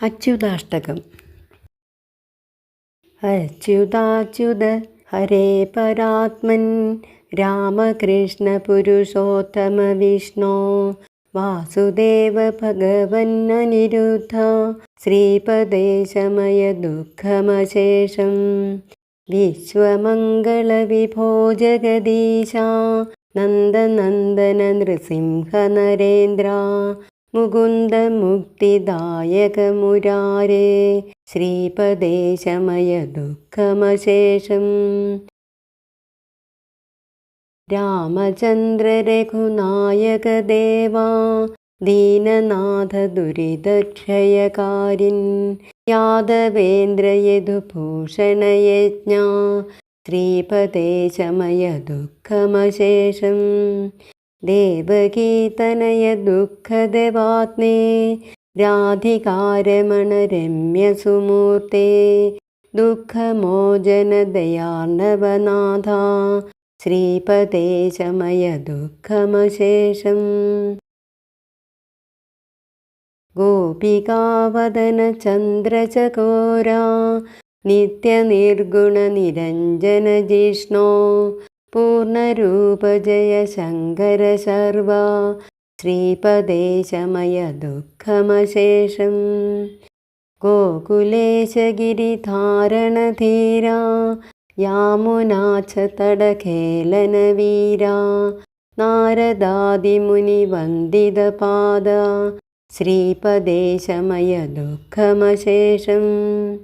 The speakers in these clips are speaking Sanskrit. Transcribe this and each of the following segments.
അച്യുതാഷ്ടകം. അച്യുതാച്യുത ഹരേ പരാത്മൻ രാമകൃഷ്ണ പുരുഷോത്തമ വിഷ്ണോ വാസുദേവ ഭഗവന്നനിരുദ്ധ ശ്രീപദേശമയ ദുഃഖമശേഷം വിശ്വമംഗളവിഭോ ജഗദീശ നന്ദനന്ദന നൃസിംഹ നരേന്ദ്ര मुकुन्दमुक्तिदायकमुरारे श्रीपदेशमयदुःखमशेषम् रामचन्द्ररघुनायकदेवा दीननाथदुरिदक्षयकारिन् यादवेन्द्रयदुभूषणयज्ञा श्रीपदेशमयदुःखमशेषम् देवगीतनयदुःखदवात्मे राधिकारमणरम्यसुमूर्ते दुःखमोजनदयार्णवनाथा श्रीपदेशमयदुःखमशेषम् गोपिकावदनचन्द्रचकोरा नित्यनिर्गुणनिरञ्जनजिष्णो पूर्णरूपजय शङ्कर सर्वा। श्रीपदेशमयदुःखमशेषम् गोकुलेशगिरिधारणधीरा यामुना च तडखेलनवीरा नारदादिमुनिवन्दितपादा। श्रीपदेशमयदुःखमशेषम्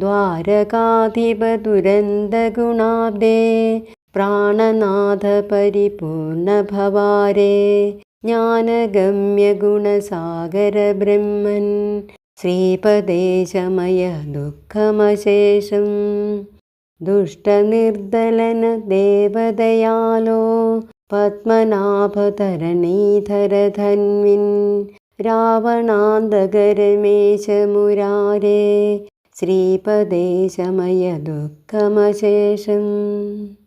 द्वारकाधिपदुरन्दगुणाब्दे प्राणनाथपरिपूर्णभवारे ज्ञानगम्यगुणसागरब्रह्मन् श्रीपदेशमयदुःखमशेषम् दुष्टनिर्दलनदेवदयालो पद्मनाभतरणीधरधन्विन् श्रीपदेशमयदुःखमशेषम्